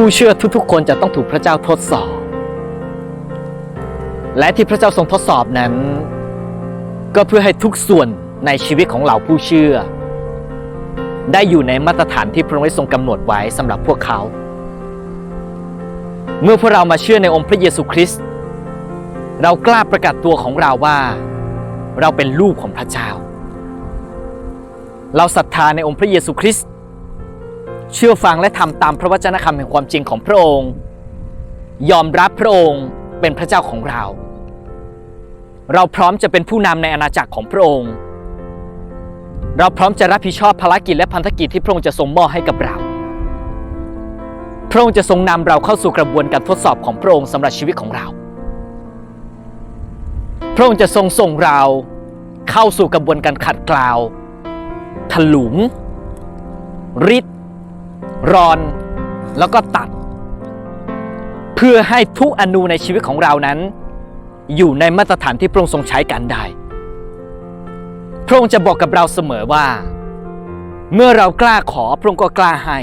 ผู้เชื่อทุกๆ คนจะต้องถูกพระเจ้าทดสอบ และที่พระเจ้าทรงทดสอบนั้น ก็เพื่อให้ทุกส่วนในชีวิตของเหล่าผู้เชื่อ ได้อยู่ในมาตรฐานที่พระองค์ทรงกำหนดไว้สำหรับพวกเขา เมื่อพวกเรามาเชื่อในองค์พระเยซูคริสต์เรากล้าประกาศตัวของเราว่า เราเป็นลูกของพระเจ้า เราศรัทธาในองค์พระเยซูคริสต์ เชื่อฟังและทำตามพระวจนะคำแห่งความจริงของพระองค์ ยอมรับพระองค์เป็นพระเจ้าของเรา เราพร้อมจะเป็นผู้นำในอาณาจักรของพระองค์ เราพร้อมจะรับผิดชอบภารกิจและพันธกิจที่พระองค์จะทรงมอบให้กับเรา พระองค์จะทรงนำเราเข้าสู่กระบวนการทดสอบของพระองค์สำหรับชีวิตของเรา พระองค์จะทรงส่งเราเข้าสู่กระบวนการขัดเกลาถลุงริด รอนแล้วก็ตัด เพื่อให้ทุกอนูในชีวิตของเรานั้น อยู่ในมาตรฐานที่พระองค์ทรงใช้กันได้ พระองค์จะบอกกับเราเสมอว่า เมื่อเรากล้าขอพระองค์ก็กล้าให้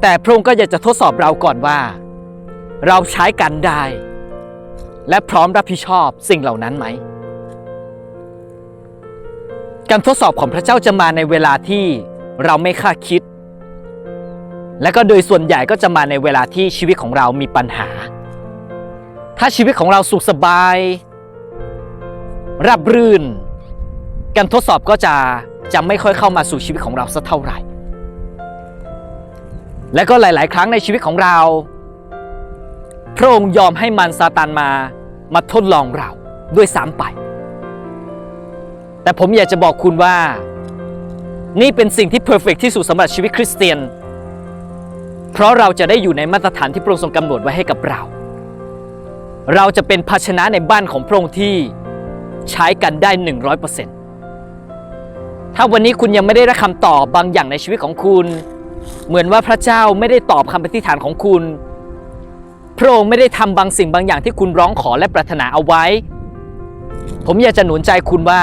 แต่พระองค์ก็อยากจะทดสอบเราก่อนว่า เราใช้กันได้ และพร้อมรับผิดชอบสิ่งเหล่านั้นไหมการทดสอบของพระเจ้าจะมาในเวลาที่ เราไม่คาดคิด และก็โดยส่วนใหญ่ก็จะมาในเวลาที่ชีวิตของเรามีปัญหา ถ้าชีวิตของเราสุขสบายราบรื่น การทดสอบก็จะจะไม่ค่อยเข้ามาสู่ชีวิตของเราสักเท่าไหร่ และก็หลาย ๆ ครั้งในชีวิตของเรา พระองค์ยอมให้มันซาตานมามาทดลองเราด้วยซ้ำไป แต่ผมอยากจะบอกคุณว่า นี่เป็นสิ่งที่เพอร์เฟกที่สุดสำหรับชีวิตคริสเตียน เพราะเราจะได้อยู่ในมาตรฐานที่พระองค์ทรงกำหนดไว้ให้กับเรา เราจะเป็นภาชนะในบ้านของพระองค์ที่ใช้กันได้ 100%ถ้าวันนี้คุณยังไม่ได้รับคำตอบบางอย่างในชีวิตของคุณ เหมือนว่าพระเจ้าไม่ได้ตอบคำอธิฐานของคุณ พระองค์ไม่ได้ทำบางสิ่งบางอย่างที่คุณร้องขอและปรารถนาเอาไว้ ผมอยากจะหนุนใจคุณว่า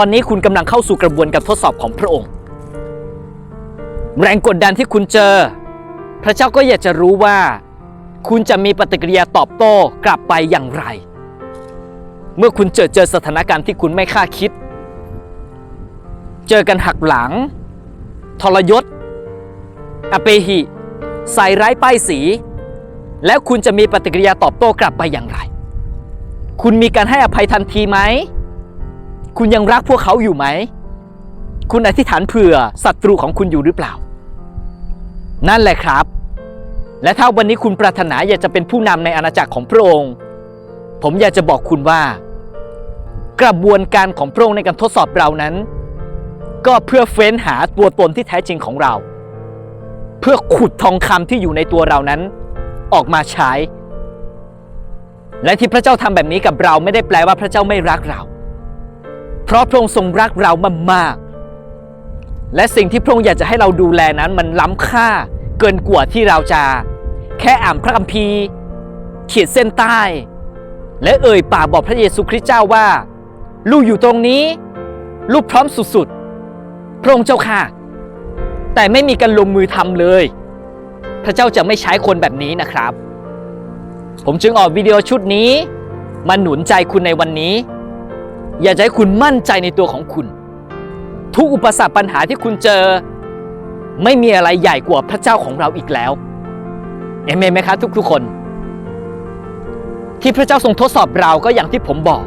ตอนนี้คุณกำลังเข้าสู่กระบวนการทดสอบของพระองค์ แรงกดดันที่คุณเจอ พระเจ้าก็อยากจะรู้ว่า คุณจะมีปฏิกิริยาตอบโต้กลับไปอย่างไร เมื่อคุณเจอเจอสถานการณ์ที่คุณไม่คาดคิด เจอกันหักหลัง ทรยศ อเปหิใส่ร้ายป้ายสี แล้วคุณจะมีปฏิกิริยาตอบโต้กลับไปอย่างไร คุณมีการให้อภัยทันทีไหม คุณยังรักพวกเขาอยู่ไหม คุณอธิษฐานเผื่อศัตรูของคุณอยู่หรือเปล่า นั่นแหละครับ และถ้าวันนี้คุณปรารถนาอยากจะเป็นผู้นำในอาณาจักรของพระองค์ ผมอยากจะบอกคุณว่า กระบวนการของพระองค์ในการทดสอบเรานั้น ก็เพื่อเฟ้นหาตัวตนที่แท้จริงของเรา เพื่อขุดทองคำที่อยู่ในตัวเรานั้น ออกมาใช้ และที่พระเจ้าทำแบบนี้กับเราไม่ได้แปลว่าพระเจ้าไม่รักเรา เพราะพระองค์ทรงรักเรามากๆและสิ่งที่พระองค์อยากจะให้เราดูแลนั้นมันล้ำค่าเกินกว่าที่เราจะ แค่อ่านพระคัมภีร์ เขียนเส้นใต้ และเอ่ยปากบอกพระเยซูคริสต์เจ้าว่า ลูกอยู่ตรงนี้ ลูกพร้อมสุดๆ พระองค์เจ้าค่ะ แต่ไม่มีการลงมือทำเลย พระเจ้าจะไม่ใช้คนแบบนี้นะครับ ผมจึงออกวิดีโอชุดนี้ มาหนุนใจคุณในวันนี้ อยากจะให้คุณมั่นใจในตัวของคุณ ทุกอุปสรรคปัญหาที่คุณเจอ ไม่มีอะไรใหญ่กว่าพระเจ้าของเราอีกแล้วเอเมนไหมครับทุกๆคน ที่พระเจ้าทรงทดสอบเราก็อย่างที่ผมบอก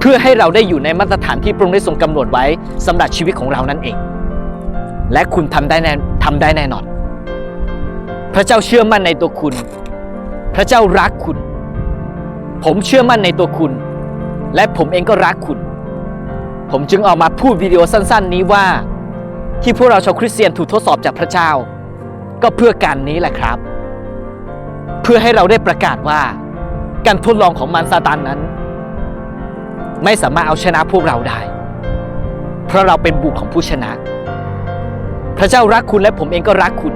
เพื่อให้เราได้อยู่ในมาตรฐานที่พระองค์ได้ทรงกำหนดไว้สำหรับชีวิตของเรานั่นเอง และคุณทำได้แน่ทำได้แน่นอน พระเจ้าเชื่อมั่นในตัวคุณ พระเจ้ารักคุณ ผมเชื่อมั่นในตัวคุณ และผมเองก็รักคุณ ผมจึงออกมาพูดวิดีโอสั้น ๆ นี้ว่า ที่พวกเราชาวคริสเตียนถูกทดสอบจากพระเจ้า ก็เพื่อการนี้แหละครับ เพื่อให้เราได้ประกาศว่า การทดลองของมารซาตานนั้น ไม่สามารถเอาชนะพวกเราได้ เพราะเราเป็นบุตรของผู้ชนะ พระเจ้ารักคุณและผมเองก็รักคุณ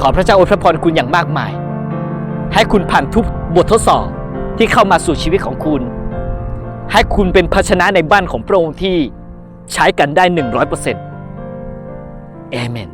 ขอพระเจ้าอวยพระพรคุณอย่างมากมาย ให้คุณผ่านทุกบททดสอบที่เข้ามาสู่ชีวิตของคุณ ให้คุณเป็นภาชนะในบ้านของพระองค์ที่ใช้กันได้ 100%เอเมน